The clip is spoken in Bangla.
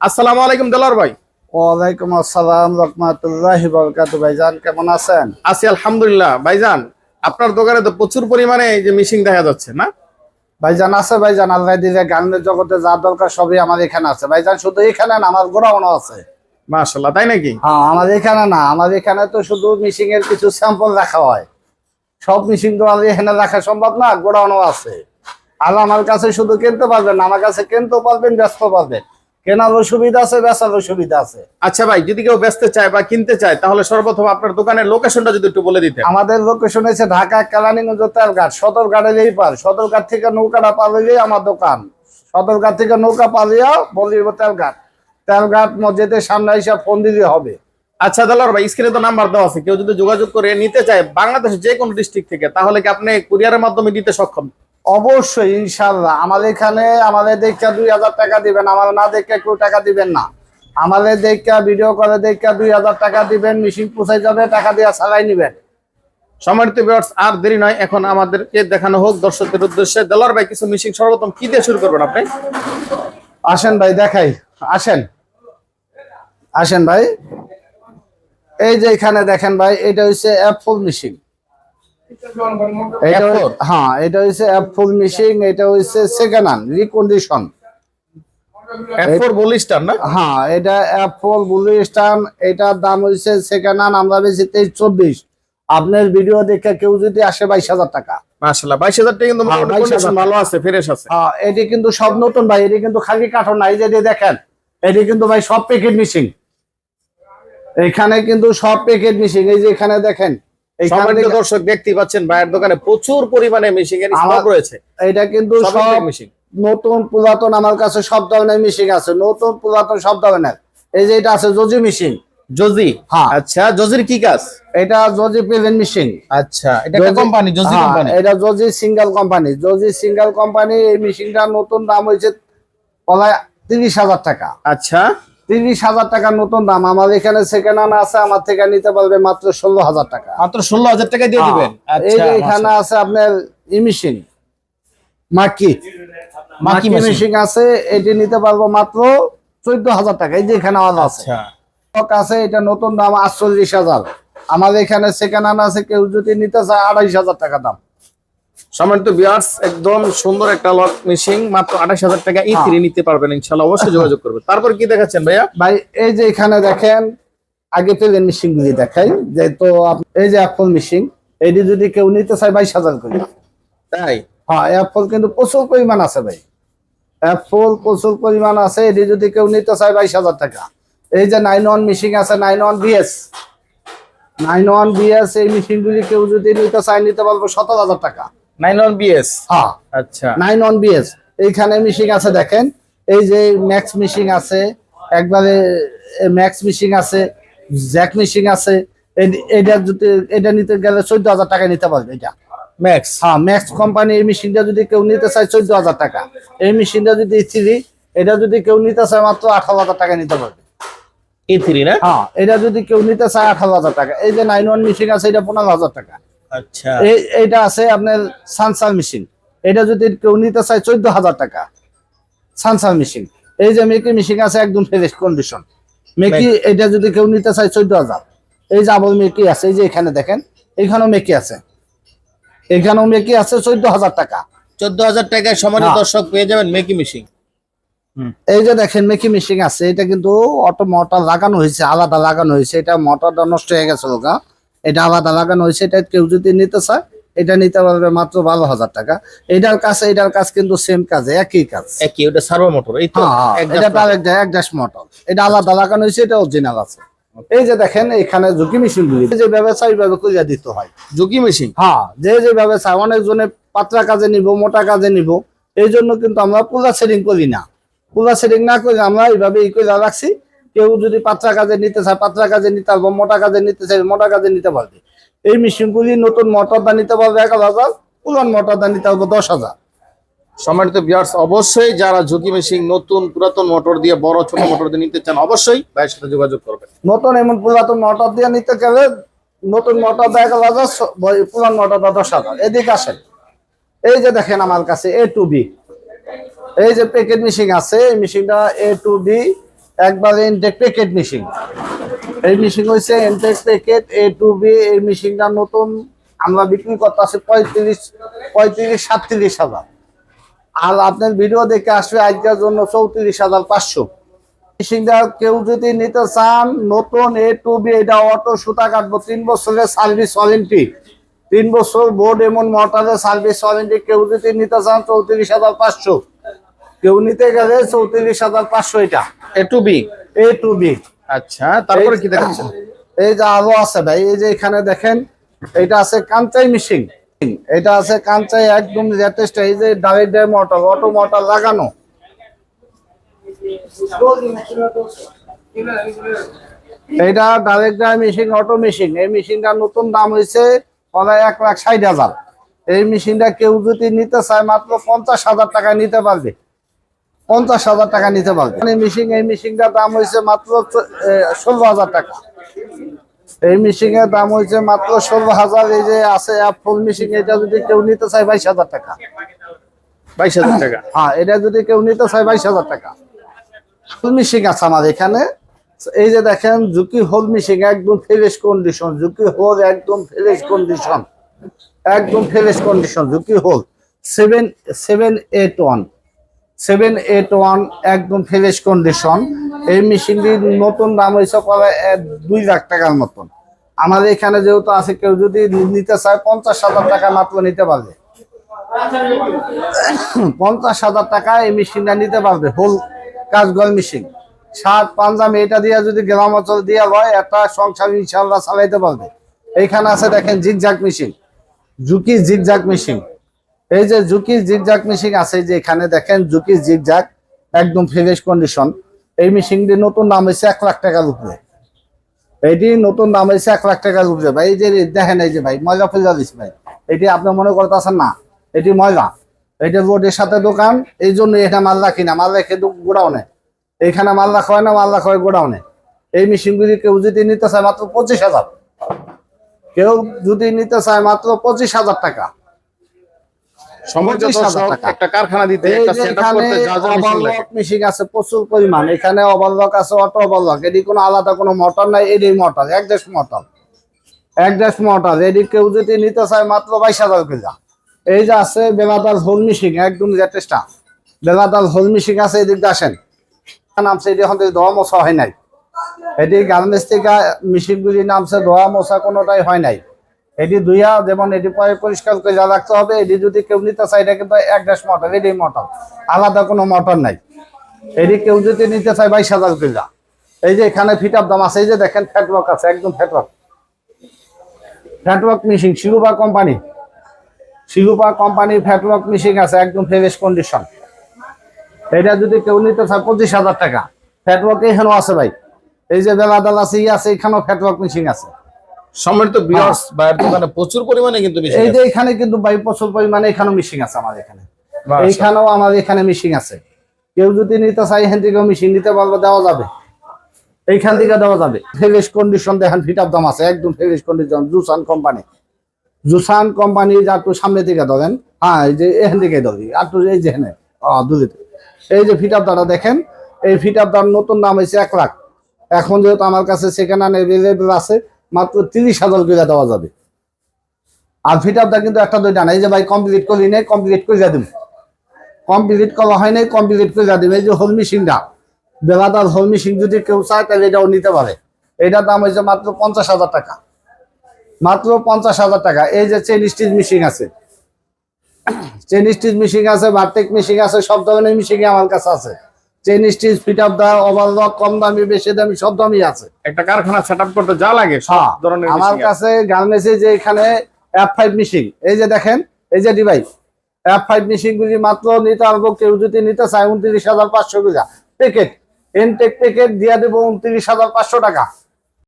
আসসালামু আলাইকুম দেলার ভাই। ওয়ালাইকুম আসসালাম রহমতুল্লাহ বরকাত ভাইজান কেমন আছেন? আছি আলহামদুলিল্লাহ। ভাইজান আপনার দোকানে তো প্রচুর পরিমাণে এই যে মিশিং দেখা যাচ্ছে না? ভাইজান আছে ভাইজান আল্লাহ দিলে গানের জগতে যা দরকার সবই আমার এখানে আছে। ভাইজান শুধু এখানে না আমার গোড়াউনও আছে। মাশাল্লাহ তাই নাকি? হ্যাঁ আমার এখানে না আমার এখানে তো শুধু মিশিং এর কিছু স্যাম্পল রাখা হয়। সব মিশিং তো আর এখানে রাখা সম্ভব না গোডাউনও আছে। আর আমার কাছে শুধু কিনতে পারবেন আমার কাছে কিনতেও পারবেন ব্যস্ত পারবেন। কেনারও সুবিধা আছে বেচারও সুবিধা আছে। আচ্ছা ভাই যদি কেউ বেচতে চায় বা কিনতে চায় তাহলে সর্বপ্রথম আপনার দোকানের লোকেশনটা যদি একটু বলে দিতেন। আমাদের লোকেশন হচ্ছে ঢাকা কেলানিগঞ্জ তেলঘাট সদরঘাটের এই পার। সদরঘাট থেকে নৌকাটা পালিয়ে আমার দোকান। সদরঘাট থেকে নৌকা পালিয়া বলিব তেলঘাট। তেলঘাট মসজিদের সামনে এসে ফোন দিলে হবে। আচ্ছা দেলার ভাই স্ক্রিনে তো নাম্বার দেওয়া আছে। কেউ যদি যোগাযোগ করে নিতে চায় বাংলাদেশের যে কোনো ডিস্ট্রিক্ট থেকে তাহলে কি আপনি কুরিয়ারের মাধ্যমে দিতে সক্ষম? অবশ্যই, ইনশাল্লাহ। আমাদের এখানে, আমাদের দেখা দুই হাজার টাকা দিবেন আমার না দেখে কেউ টাকা দিবেন না। আমাদের দেখা ভিডিও করে দেখা দুই হাজার টাকা দিবেন মেশিন পুষাই যাবে, টাকা দিয়ে চালাই নিবেন। সম্মানিত ভিউয়ার্স আর দেরি নয়, এখন আমাদেরকে দেখানো হোক দর্শকদের উদ্দেশ্যে। দেলার ভাই, কিছু মিশিং সর্বপ্রথম কি দিয়ে শুরু করবেন আপনি? আসেন ভাই, দেখাই। আসেন। আসেন ভাই। এই যে এখানে দেখেন ভাই, এটা হচ্ছে অ্যাপ ফুল মেশিন এটা হ্যাঁ এটা মেশিন এটা হচ্ছে সেকেন্ড হ্যান্ড রিকন্ডিশন F4 বলিস্টার না? হ্যাঁ এটা অ্যাপ ফুল এটার দাম হচ্ছে সেকেন্ড হ্যান্ড আমরা বেশি তেইশ চব্বিশ। আপনার ভিডিও দেখে কেউ যদি আসে বাইশ হাজার টাকা। মাশাআল্লাহ 22000 টাকা কিন্তু হ্যাঁ, 22,000 ভালো আছে ফ্রেশ আছে। হ্যাঁ এটি কিন্তু সব নতুন ভাই এটি কিন্তু খালি কাঠন না এই যে দেখেন এটি কিন্তু ভাই সব প্যাকেট মিশিং এখানে কিন্তু সব প্যাকেট মিশিং এই যে এখানে দেখেন সম্মানিত দর্শক দেখতে পাচ্ছেন ভাইয়ের দোকানে প্রচুর পরিমাণে মেশিং এর স্টক রয়েছে। এটা কিন্তু সব নতুন পুরাতন আমার কাছে সব ধরনের আছে। নতুন পুরাতন সব ধরনের। এই যে এটা আছে জজি জজি হ্যাঁ। আচ্ছা জজির কি কাজ? এটা জজি প্রেজেন্ট মিশিং আচ্ছা এটা কোম্পানি জজি কোম্পানি এটা জজি সিঙ্গেল কোম্পানি জজি সিঙ্গেল কোম্পানি এই মেশিনটার নতুন দাম হয়েছে প্রায় তিরিশ হাজার টাকা। আচ্ছা। তিরিশ হাজার টাকার নতুন দাম। আমার এখানে সেকেন্ড হ্যান্ড আছে আমার থেকে নিতে পারবে মাত্র ষোলো হাজার টাকা। মাত্র ষোলো হাজার টাকা দিয়ে দিবেন? হ্যাঁ, এই আচ্ছা যে এখানে আছে আপনার ই মেশিন মাকি। মাকি মেশিন আছে এটি নিতে পারব মাত্র চোদ্দ হাজার টাকা। এই যে এখানে আমার আছে। আচ্ছা। আছে এটা নতুন দাম আটচল্লিশ হাজার। আমার এখানে সেকেন্ড হ্যান্ড আছে কেউ যদি নিতে চায় আড়াইশ হাজার টাকা দাম। সম্মানিত বিয়ার্স একদম সুন্দর একটা লক মেশিন মাত্র আঠাশ হাজার টাকা ই থ্রি নিতে পারবেন ইনশাল্লাহ অবশ্যই যোগাযোগ করবেন। তারপর কি দেখাচ্ছেন ভাইয়া? ভাই এই যে এখানে দেখেন আগে পেলেন মেশিন গুলি দেখাই যে তো এই যে অ্যাপল মেশিন এটি যদি কেউ নিতে চায় বাইশ হাজার করে। তাই? হ্যাঁ অ্যাপল কিন্তু প্রচুর পরিমাণ আছে ভাই। অ্যাপল প্রচুর পরিমাণ আছে এটি যদি কেউ নিতে চায় বাইশ হাজার টাকা। এই যে নাইন ওয়ান মেশিন আছে nine one BS nine one BS এই মেশিনগুলি কেউ যদি নিতে চায় নিতে পারব সতেরো হাজার টাকা। নাইন ওয়ান বিএস হ্যাঁ। আচ্ছা। নাইন ওয়ান বিএস এইখানে মিশিং আছে দেখেন। এই যে ম্যাক্স মিশিং আছে একবারে ম্যাক্স মিশিং আছে জ্যাক মিশিং আছে এটা যদি এটা নিতে গেলে চোদ্দ হাজার টাকা নিতে পারবে এটা। ম্যাক্স হ্যাঁ ম্যাক্স কোম্পানি এই মেশিনটা যদি কেউ নিতে চায় চোদ্দ হাজার টাকা। এই মেশিনটা যদি থ্রি এটা যদি কেউ নিতে চায় মাত্র আঠারো হাজার টাকা নিতে পারবে। ই থ্রি না? হ্যাঁ এটা যদি কেউ নিতে চায় আঠারো হাজার টাকা। এই যে নাইন ওয়ান মেশিন আছে এটা পনেরো হাজার টাকা। আচ্ছা। এই এইটা আছে আপনার সানসার মেশিন এটা যদি কেউ নিতে চায় চোদ্দ হাজার টাকা। সানসার মেশিন এই যে মেকি মেশিন আছে একদম ফ্রেশ কন্ডিশন মেকি এটা যদি কেউ নিতে চায় চোদ্দ হাজার। এই যে আবল মেকি আছে এই যে এখানে দেখেন এখানেও মেকি আছে। এখানেও মেকি আছে চোদ্দ হাজার টাকা। চোদ্দ হাজার টাকায় সম্মানিত হ্যাঁ। দর্শক পেয়ে যাবেন মেকি মেশিন এই যে দেখেন মেকি মেশিন আছে এটা কিন্তু অটো মোটর লাগানো হয়েছে আলাদা লাগানো হয়েছে। এটা মোটরটা নষ্ট হয়ে গেছে ওগা এটা আলাদা লাগানো হয়েছে এটা কেউ যদি নিতে চায় এটা নিতে পারবে মাত্র বারো হাজার টাকা। এটার কাজ এটার কাজ কিন্তু সেম কাজ একই কাজ। একই ওটা সার্ভো মোটর হ্যাঁ, হ্যাঁ, এটা তার এক ড্যাশ মোটর এটা আলাদা লাগানো হয়েছে এটা অরিজিনাল আছে। এই যে দেখেন এখানে ঝুঁকি মেশিন গুলি। যে ব্যবসা ওইভাবে করিয়া দিতে হয়। ঝুঁকি মেশিন হ্যাঁ যে যে ব্যবসা অনেকজনে পাতলা কাজে নিব মোটা কাজে নিব। এই জন্য কিন্তু আমরা পুরা সেটিং করি না। পুরা সেটিং না করে আমরা এইভাবে ই করে রাখছি কেউ যদি পাতলা কাজে নিতে চায় পাতলা কাজে নিতে পারব মোটা কাজে নিতে চাই মোটা কাজে নিতে পারবে। এই মেশিনগুলি নতুন মোটর দা নিতে পারবে এক হাজার পুরান মোটর দা নিতে পারব দশ হাজার। সম্মানিত বিয়ার্স অবশ্যই যারা ঝুঁকি মেশিন নতুন পুরাতন মোটর দিয়ে বড় ছোট মোটর দিয়ে নিতে চান অবশ্যই ভাইয়ের সাথে যোগাযোগ করবেন। নতুন এমন পুরাতন মোটর দিয়ে নিতে গেলে নতুন মোটর দেয় এক হাজার পুরান মোটর দা দশ হাজার। এদিকে আসেন। এই যে দেখেন আমার কাছে এ টু বি এই যে প্যাকেট মেশিন আছে এই মেশিনটা এ টু বি একবারে ইনটেক প্যাকেট মেশিন এই মেশিন হয়েছে intact packet A two B এই মেশিনটা নতুন। আমরা বিক্রি করতে করতেছি পঁয়ত্রিশ পঁয়ত্রিশ, সাতত্রিশ হাজার। আর আপনার ভিডিও দেখে আসবে আজকের জন্য চৌত্রিশ হাজার পাঁচশো। মেশিনটা কেউ যদি নিতে চান, নতুন এ টু বি এটা অটো সুতা কাটবো, তিন বছরের সার্ভিস ওয়ারেন্টি তিন বছর বোর্ড এমন মোটরের সার্ভিস ওয়ারেন্টি কেউ যদি নিতে চান, চৌত্রিশ হাজার পাঁচশো। কেউ নিতে গেলে চৌত্রিশ হাজার পাঁচশো এটা। A two B A two B আচ্ছা তারপরে কি দেখাচ্ছেন? এই যে আরও আছে ভাই এই যে এখানে দেখেন এটা আছে কাঞ্চাই মেশিন এটা আছে কাঞ্চাই একদম লেটেস্ট এই যে direct drive motor auto motor লাগানো। এটা direct drive machine auto machine এই মেশিনটার নতুন দাম হয়েছে প্রায় এক লাখ ষাট হাজার। এই মেশিনটা কেউ যদি নিতে চায় মাত্র পঞ্চাশ হাজার টাকা নিতে পারবে। পঞ্চাশ হাজার টাকা নিতে পারবে। এই মেশিন এই মেশিনটার দাম হয়েছে মাত্র ষোলো হাজার টাকা। এই মেশিন এর দাম হয়েছে মাত্র ষোলো হাজার এই যে আছে ফুল মেশিন এটা যদি কেউ নিতে চায় বাইশ হাজার টাকা। বাইশ হাজার টাকা? হ্যাঁ এটা যদি কেউ নিতে চায় বাইশ হাজার টাকা। ফুল মেশিন আছে আমার এখানে। এই যে দেখেন ঝুঁকি হোল মেশিন একদম ফ্রেশ কন্ডিশন ঝুঁকি হোল একদম ফ্রেশ কন্ডিশন একদম fresh condition Juki hole seven seven eight one seven eight one একদম ফ্রেশ কন্ডিশন এই মেশিনটির নতুন দাম হয়েছে এক- দুই লাখ টাকার মতন। আমাদের এখানে যেহেতু আছে, কেউ যদি নিতে চায়, পঞ্চাশ হাজার টাকা মাত্র নিতে পারবে। পঞ্চাশ হাজার টাকা এই মেশিনটা নিতে পারবে হোল কাজগল মেশিন। শার্ট পাঞ্জাবি, এটা দিয়ে যদি গ্রাম অঞ্চল দিয়ে হয় একটা সংসার ইনশাল্লাহ চালাইতে পারবে। এইখানে আছে দেখেন zigzag machine Juki zigzag machine এই যে জুকি জিগজাক মেশিন আছে যে এখানে দেখেন জুকি জিগজাক একদম ফ্রেশ কন্ডিশন এই মেশিনটি নতুন দাম হয়েছে এক লাখ টাকার উপরে। এটি নতুন দাম হয়েছে এক লাখ টাকার উপরে। ভাই, এই যে দেখেন, এই যে ভাই, ময়লা ফেলা দিচ্ছে ভাই। এটি আপনি মনে করতেছেন না, এটি ময়লা। এটা রোডের সাথে দোকান, এই জন্য এটা মাল রাখি না। মাল রেখে গোডাউনে। এইখানে মাল রাখা হয় না, মাল রাখা হয় গোডাউনে। এই মেশিনগুলি কেউ যদি নিতে চায় মাত্র পঁচিশ হাজার। কেউ যদি নিতে চায় মাত্র পঁচিশ হাজার টাকা। একটা কারখানা দিতে একটা সেটআপ এখানে করতে যা যা মেশিন ওভারলক আছে প্রচুর পরিমাণ। এখানে ওভারলক আছে অটো ওভারলক এটি কোনো আলাদা কোনো মোটর নাই এডি মোটর এক দেশ মোটর এক দেশ মোটর এডি কেউ যদি নিতে চায় মাত্র বাইশ হাজার কেজা এই যে আছে বেলাদার হোল মিশিং একদম লেটেস্টটা বেলাদার হোল মিশিং আছে এদিক দিয়ে আসেন। নামছে এটি এখন ধোয়া মশা হয় নাই। এটি গার্মেন্টস থেকে মেশিনগুলি নামছে ধোয়া মশা কোনোটাই হয় নাই। এটি দুইয়া যেমন এটি পরে পরিষ্কার করে যা রাখতে হবে, এটি যদি কেউ নিতে চায়, এটা কিন্তু এক ড্যাশ মোটর এটি মোটর। আলাদা কোনো মোটর নাই। এটি কেউ যদি নিতে চায়, বাইশ হাজার কেজা এই যে এখানে ফিট আপ দাম আছে, এই যে দেখেন, ফ্যাটওয়ার্ক আছে, একদম ফ্যাটওয়ার্ক। ফ্যাটওয়ার্ক মেশিন, শিরুপা কোম্পানি। শিরুপা কোম্পানির ফ্যাটওয়ার্ক মেশিন আছে, একদম ফ্রেশ কন্ডিশন। এটা যদি কেউ নিতে চায়, পঁচিশ হাজার টাকা। ফ্যাটওয়ার্ক এখানেও আছে ভাই। এই যে বেলাদাল আছে ই আছে, এখানেও ফ্যাটওয়ার্ক মেশিন আছে। সম্মানিত বিয়ার্স বাইরের দোকানে প্রচুর পরিমাণে কিন্তু এই যে এখানে কিন্তু ভাই প্রচুর পরিমাণে এখানেও মিশিং আছে আমার এখানে। এইখানেও আমার এখানে মিশিং আছে। কেউ যদি নিতে চায় এখান থেকেও মিশিং নিতে পারব দেওয়া যাবে। এইখান থেকে দেওয়া যাবে। ফ্রেশ কন্ডিশন দেখেন ফিট আপ দাম আছে। একদম ফ্রেশ কন্ডিশন জুসান কোম্পানি জুসান কোম্পানি যা একটু সামনে থেকে ধরেন হ্যাঁ এই যে এখান থেকে ধরি। আর এই যে এখানে এই যে ফিট আপ দাটা দেখেন এই ফিট আপ দাম নতুন দাম হয়েছে এক লাখ। এখন যেহেতু আমার কাছে সেকেন্ড হ্যান্ড অ্যাভেলেবেল আছে মাত্র তিরিশ হাজার করে দেওয়া যাবে। আর ফিট আপটা কিন্তু একটা দুইটা নাই যে ভাই কমপ্লিট করি নেই কমপ্লিট করে দিব কমপ্লিট করা হয় নাই কমপ্লিট করে দিব এই যে হোল মিশিংটা বেলাদার হোল মিশিং যদি কেউ চায়, তাহলে এটাও নিতে পারে। এটার দাম হয়েছে মাত্র পঞ্চাশ হাজার টাকা। মাত্র পঞ্চাশ হাজার টাকা। এই যে চেন স্টিচ মিশিং আছে। চেন স্টিচ মিশিং আছে বার্টেক মিশিং আছে, সব ধরনের মিশিং আমার কাছে আছে। Chain stitch fit up the overlock কম দামি বেশি দামি সব দামি আছে। একটা কারখানা সেটআপ করতে যা লাগে সব হ্যাঁ, ধরনের আমার কাছে গার্মেন্টসে যে এখানে এফ ফাইভ এই যে দেখেন এই যে ডিভাইস এফ ফাইভ গুলি মাত্র নিতে পারব কেউ যদি নিতে চায় উনত্রিশ হাজার পাঁচশো গুলা প্যাকেট এনটেক প্যাকেট দিয়ে দেবো উনত্রিশ হাজার পাঁচশো টাকা।